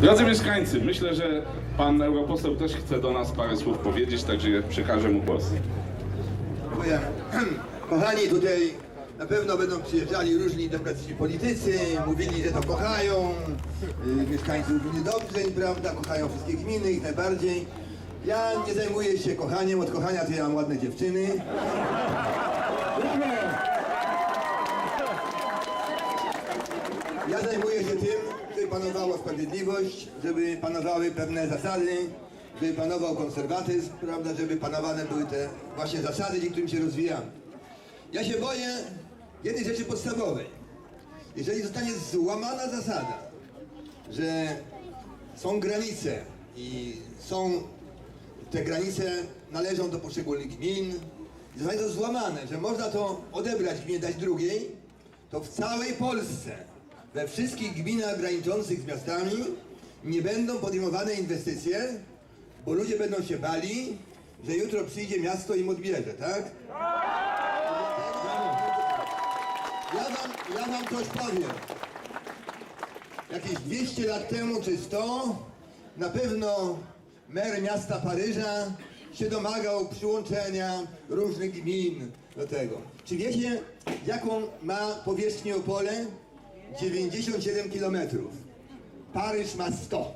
Drodzy mieszkańcy, myślę, że pan europoseł też chce do nas parę słów powiedzieć, także przekażę mu głos. Dziękuję. Kochani, tutaj na pewno będą przyjeżdżali różni demokratyczni politycy, mówili, że to kochają, yy, mieszkańcy mówili dobrze, i prawda, kochają wszystkie gminy, ich najbardziej. Ja nie zajmuję się kochaniem, od kochania to ja mam ładne dziewczyny. Ja zajmuję się tym, żeby panowała sprawiedliwość, żeby panowały pewne zasady, żeby panował konserwatyzm, prawda, żeby panowane były te właśnie zasady, dzięki którym się rozwijamy. Ja się boję jednej rzeczy podstawowej. Jeżeli zostanie złamana zasada, że są granice i są te granice należą do poszczególnych gmin zostanie to złamane, że można to odebrać gminie, dać drugiej, to w całej Polsce, we wszystkich gminach graniczących z miastami nie będą podejmowane inwestycje, bo ludzie będą się bali, że jutro przyjdzie miasto im odbierze, tak? Ja wam, ja wam coś powiem. Jakieś 200 lat temu czy 100 na pewno mer miasta Paryża się domagał przyłączenia różnych gmin do tego. Czy wiecie, jaką ma powierzchnię Opole? 97 kilometrów. Paryż ma 100.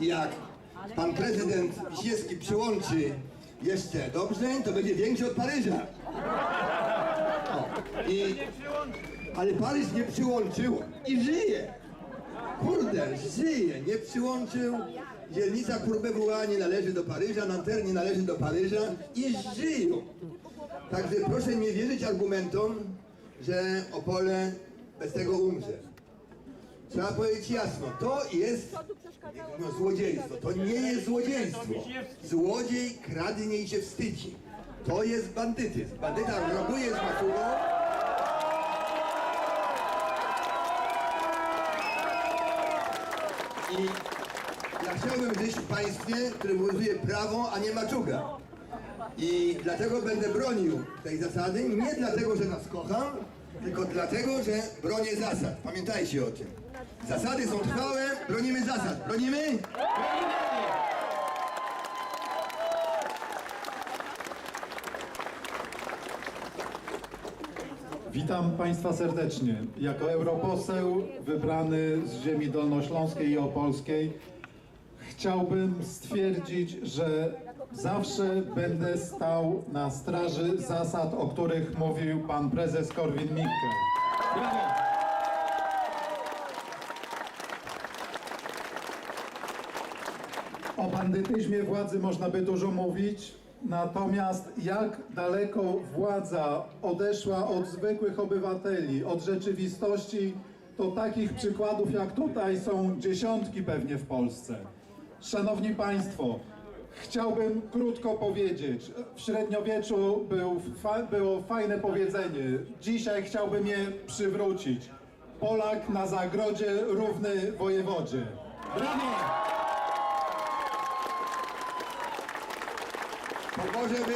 I jak pan prezydent Wiśniewski przyłączy jeszcze dobrze, to będzie większy od Paryża. O, i, ale Paryż nie przyłączył i żyje. Kurde, żyje, nie przyłączył. Dzielnica Courbevoie nie należy do Paryża, Nanterre nie należy do Paryża i żyją. Także proszę nie wierzyć argumentom, że Opole bez tego umrze. Trzeba powiedzieć jasno, to jest no, złodziejstwo. To nie jest złodziejstwo. Złodziej kradnie i się wstydzi. To jest bandytyzm. Bandyta robuje z maczugą. I ja chciałbym żyć w państwie, którym obowiązuje prawo, a nie maczuga. I dlatego będę bronił tej zasady, nie dlatego, że nas kocham, tylko dlatego, że bronię zasad. Pamiętajcie o tym. Zasady są trwałe, bronimy zasad. Bronimy? Witam Państwa serdecznie. Jako europoseł wybrany z ziemi dolnośląskiej i opolskiej chciałbym stwierdzić, że zawsze będę stał na straży zasad, o których mówił Pan Prezes Korwin-Mikke. O bandytyzmie władzy można by dużo mówić, natomiast jak daleko władza odeszła od zwykłych obywateli, od rzeczywistości, to takich przykładów jak tutaj są dziesiątki pewnie w Polsce. Szanowni Państwo, chciałbym krótko powiedzieć, w średniowieczu był, fa, było fajne powiedzenie, dzisiaj chciałbym je przywrócić. Polak na zagrodzie równy wojewodzie. Brawo! To może by,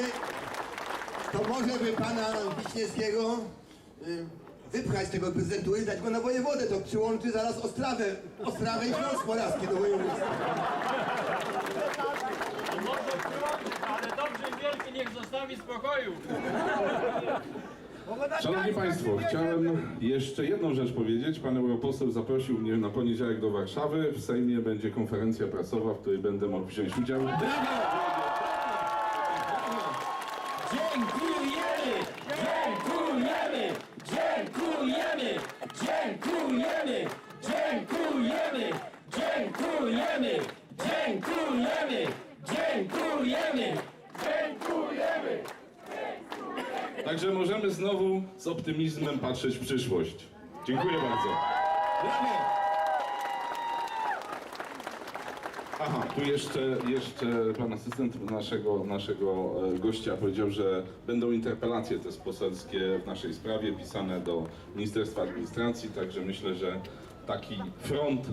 to może by pana Wiśniewskiego y, wypchać z tego prezydentury, dać go na wojewodę, to przyłączy zaraz Ostrawę, Ostrawę i Śląsk Morawski do województwa. Ale wielki niech zostawi spokoju. Szanowni Państwo, chciałem jeszcze jedną rzecz powiedzieć. Pan europoseł zaprosił mnie na poniedziałek do Warszawy. W Sejmie będzie konferencja prasowa, w której będę mógł wziąć udział. Dziękujemy! Optymizmem patrzeć w przyszłość. Dziękuję bardzo. Aha, tu jeszcze, jeszcze pan asystent naszego, naszego e, gościa powiedział, że będą interpelacje też poselskie w naszej sprawie pisane do Ministerstwa Administracji, także myślę, że taki front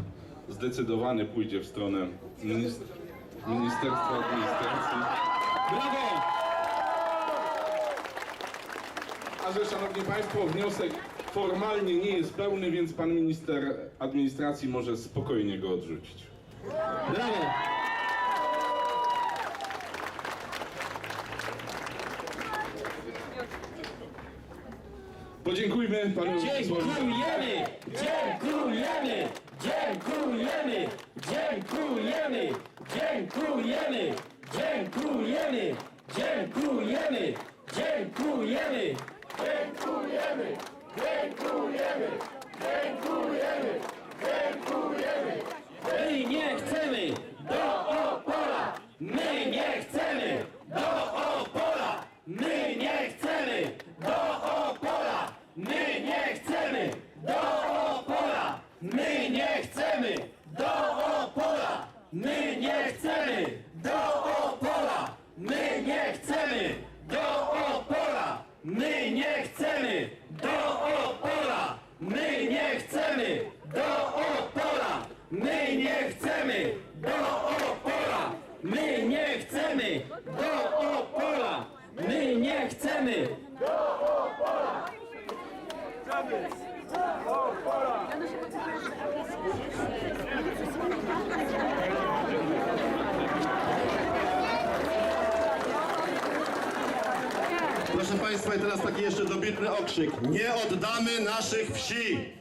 zdecydowany pójdzie w stronę minist- Ministerstwa Administracji. Brawo! A że, szanowni państwo, wniosek formalnie nie jest pełny, więc pan minister administracji może spokojnie go odrzucić. Brawo! Podziękujmy panu. Dziękujemy! Dziękujemy! My nie chcemy do Opola! My nie chcemy do Opola! My nie chcemy Proszę Państwa, i teraz taki jeszcze dobitny okrzyk. Nie oddamy naszych wsi!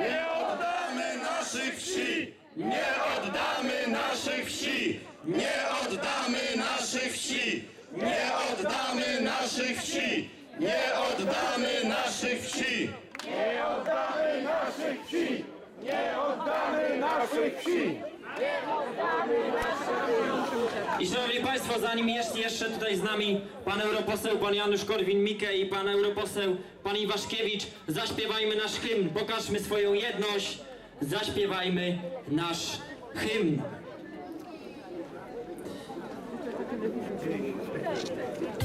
Nie oddamy naszych wsi! Nie oddamy naszych wsi! Nie oddamy naszych wsi! Nie oddamy naszych wsi! Nie oddamy naszych wsi! I szanowni państwo, zanim jest jeszcze tutaj z nami pan europoseł, pan Janusz Korwin-Mikke i pan europoseł, pan Iwaszkiewicz, zaśpiewajmy nasz hymn, pokażmy swoją jedność, zaśpiewajmy nasz hymn. すいません。